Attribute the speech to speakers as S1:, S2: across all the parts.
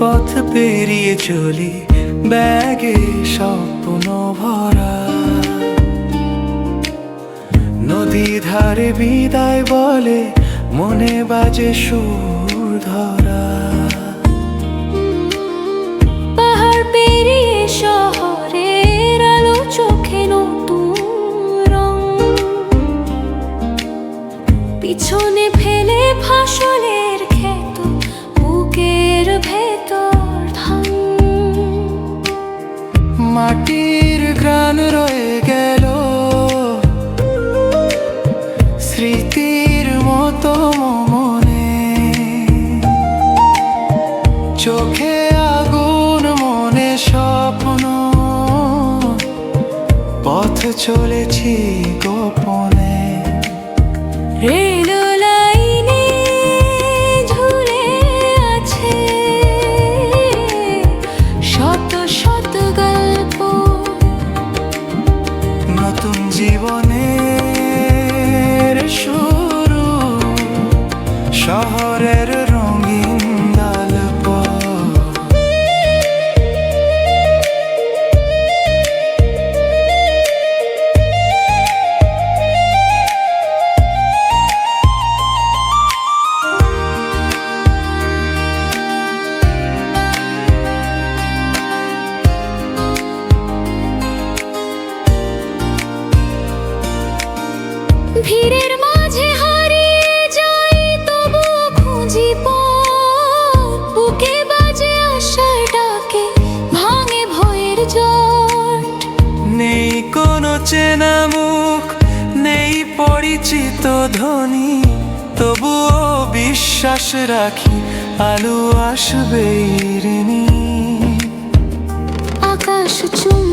S1: পথ পেরিয়ে চলি, ব্যাগে স্বপ্ন ভরা। নদী ধারে বিদায় বলে, মনে বাজে সুর ধরা।
S2: পাহাড় পেরিয়ে শহরের আলো, চোখে নতুন পিছনে ফেলে ফসলের
S1: মাটির গ্রান রয়ে গেল। স্মৃতির মতো মনে চোখে আগুন, মনে স্বপ্ন। পথ চলেছি গোপনে।
S2: রেল ভিড়ের মাঝে হারিয়ে যাই তবু খুঁজি বুকে বাজে আশার ডাকে ভাঙে ভয়ের জট।
S1: নেই কোনো চেনা মুখ নেই পরিচিত ধ্বনি। তবুও বিশ্বাস রাখি আলো আসবে ঋণী।
S2: আকাশ চুম্বি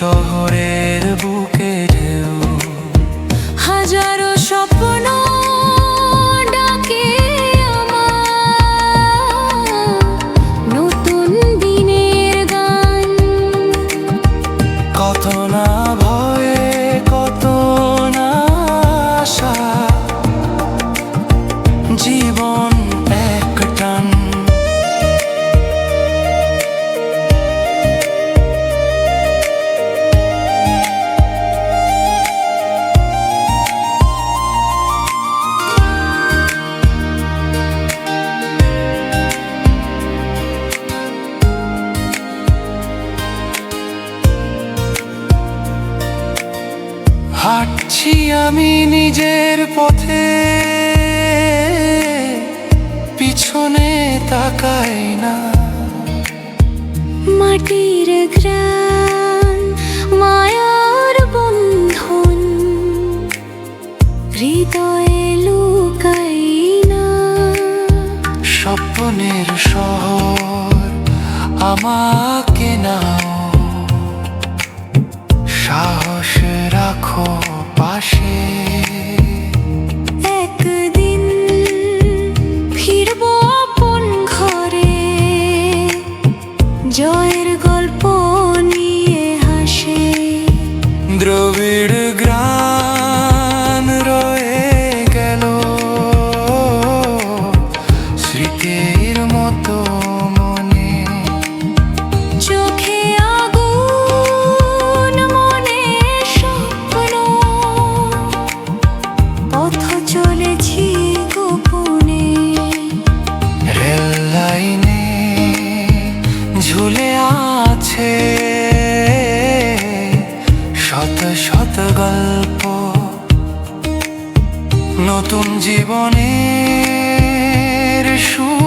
S1: এই হাঁটছি আমি নিজের পথে। পিছনে তাকাই না।
S2: মাটির গ্রাম মায়ার বন্ধন হৃদয়ে লুকাই না।
S1: স্বপ্নের শহর আমাকে নাও। সাহস নতুন জীবনের শুরু